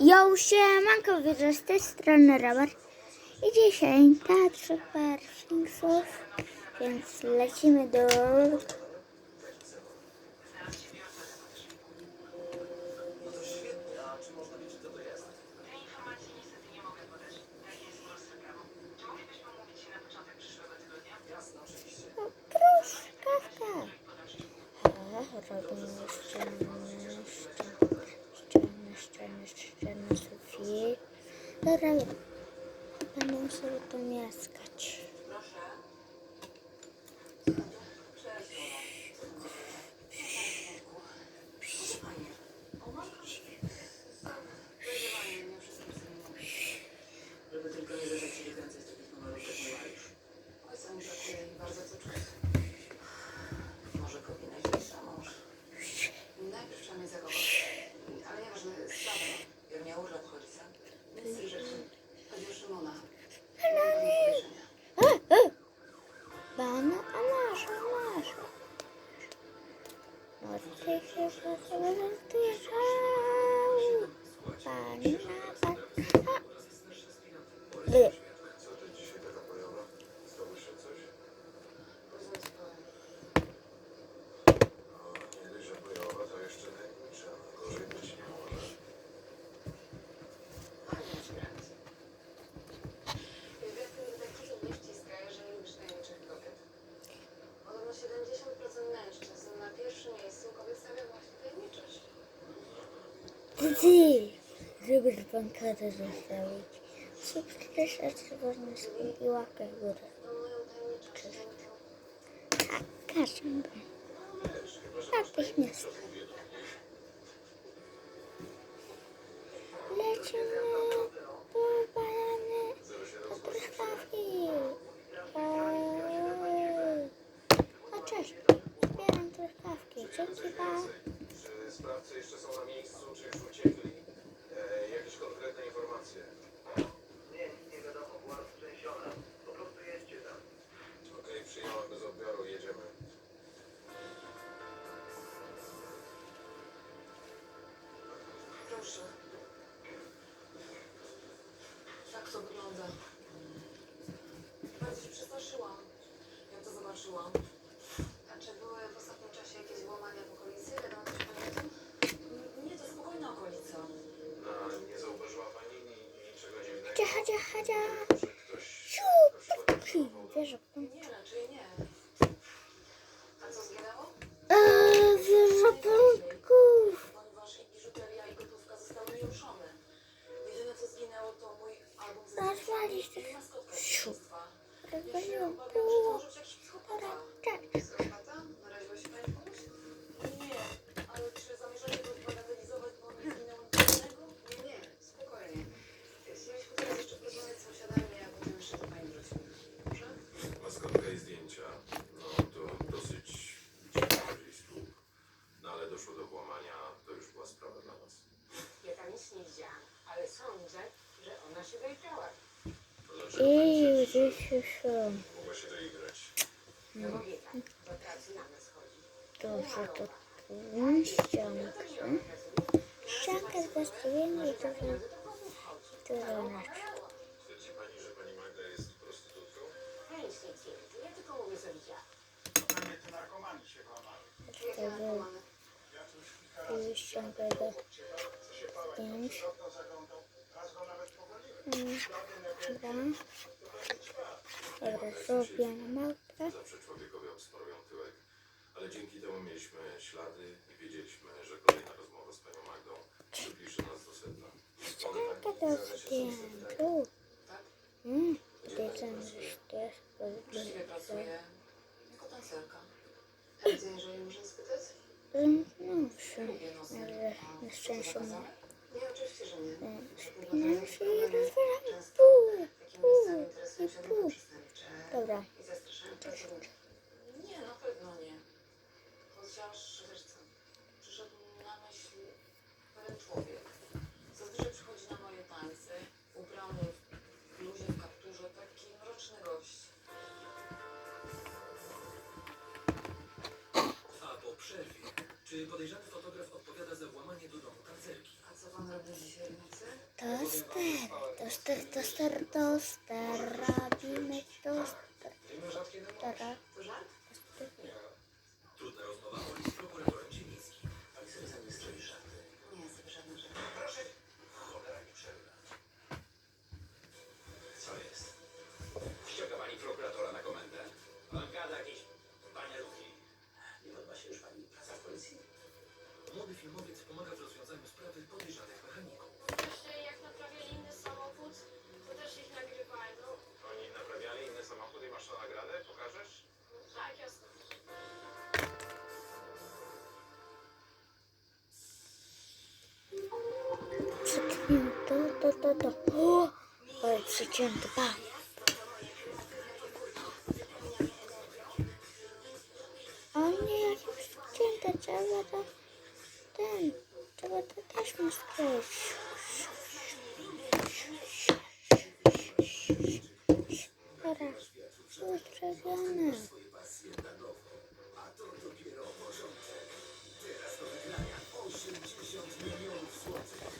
Jo, siemanko, widzę z tej strony Robert. I dzisiaj Teatr Perfixów, więc lecimy do... Hemen sou yaz kaç. เคเคเคเคไม่ต้องตื่นเช้าป่านนี้นะป่าน Ty, żeby bankadę zostawić. Subskrypcja czerwony i łapkę w górę. Tak, każą go. Natychmiast. Lecimy po balany do truskawki. Eee. O cześć, zbieram truskawki. Dzięki pa. Sprawcy jeszcze są na miejscu, czy już uciekli? E, jakieś konkretne informacje? Nie, nic nie wiadomo, była roztrzęsiona. Po prostu jedźcie tam. Okej, przyjąłem bez odbioru, jedziemy. proszę. Tak to wygląda. Bardzo się przestraszyłam, jak to zobaczyłam. A czy były w ostatnim czasie jakieś włamania w okolicy? Wiadomo coś pani o tym? Nie, to spokojna okolica. No, nie zauważyła pani ni- niczego dziwnego? Chodź, chodź, chodź. Że ktoś Ciu, na przykład Pi, Wieża. Nie, raczej nie. A co zginęło? Eee, wieża prądków. Ponieważ i biżuteria i gotówka zostały nieruszone. Jedyne co zginęło to mój album z Nazwali się- i maskotka z Siu. dzieciństwa. Rozwaliłam Obawiam, że pół. to może być jakiś psychopata. Tak. Psychopata? Naraziła się pani komuś? Nie, ale czy zamierzacie go zbagatelizować, bo on zginął od innego? Nie, nie, spokojnie. Chcieliśmy teraz jeszcze porozmawiać z sąsiadami, a potem jeszcze do pani wrócimy. Dobrze? Maskotka i zdjęcia. No, to dosyć ciekawy słup. No, ale doszło do włamania, to już była sprawa dla nas. Ja tam nic nie widziałam, ale sądzę, że ona się. To dlaczego I się już są. mogła się doigrać? No bo wie pan, do pracy na nas chodzi. Dobrze, to tu ściankę. Ściankę z właściwymi i dużo, dużo inaczej. Twierdzi pani, że pani Magda jest prostytutką? Ja nic nie twierdzę, ja tylko mówię, co widziałam. Pewnie te narkomani się włamali. Jakie To był już ściankę do zdjęć. Mm, Dobra. Człowiekowi obsmarują tyłek, ale dzięki temu mieliśmy ślady i wiedzieliśmy, że kolejna rozmowa z panią Magdą przybliży nas do sedna. Ściankę do zdjęciu. Tak? Mm, podejrzewam, że to jest Uczciwie pracuję jako tancerka. A gdzie, jeżeli muszę spytać? Zamknąwszy. Lubię nosy. Ale na szczęście to nie. Nie, oczywiście, że nie. Spinam się i rozwalam Często pół. takimi miejscami interesują się grupy przestępcze Dobra. i zastraszają pracowników. Nie, na pewno nie. Chociaż, wiesz co, przyszedł mi na myśl pewien człowiek. Czy podejrzany fotograf odpowiada za włamanie do domu tancerki? A co pan robi dzisiaj w nocy? Toster, toster, toster, toster, robimy toster. To żart? To, to. O, ale przycięto, pa. O nie, jakie przycięte, trzeba to, ten, trzeba to taśmę skleić. Dobra, utrawione. Wyselekcjonowane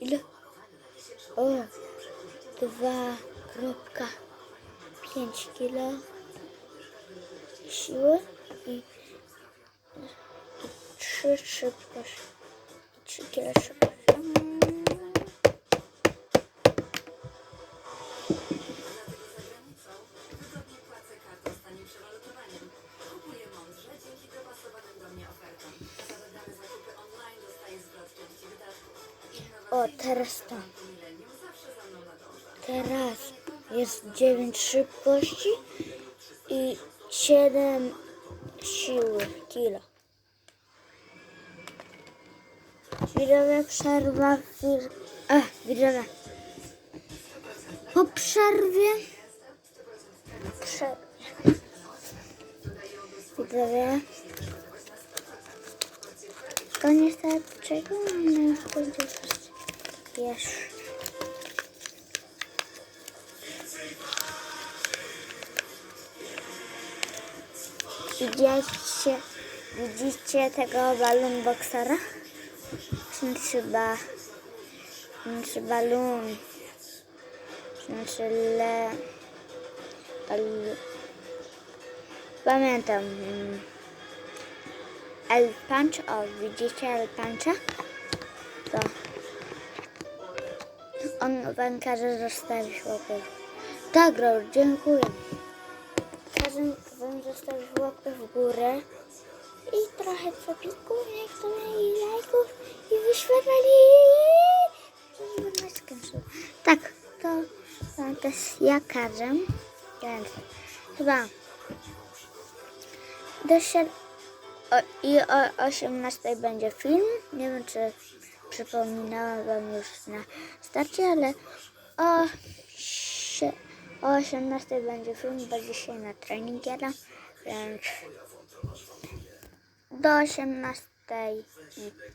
ile? O, dwa kropka pięć kilo siły i, i trzy szybkość. I trzy kilo szybkość. O, teraz nadąża. Teraz jest 9 szybkości i 7 siły kilo. Widzowie, przerwa. Wir... A, widzowie. Po przerwie. Prze... Widzowie. To niestety czego mamy będzie jeszcze. Widzicie, tego balon boksera? Znaczy ba, znaczy balon, znaczy le, pamiętam. El Punch, o widzicie El Puncha? To on wam każe zostawić łapę. Tak, Raul, dziękuję. Każę wam zostawić łapkę w górę i trochę przepisków, jak to i lajków i wyświetlali. skończyło. Tak, to, to też ja każę, więc chyba do o, i o 18 będzie film. Nie wiem, czy przypominałam wam już na starcie, ale o, o 18 będzie film, bo dzisiaj na trening jadę, więc do 18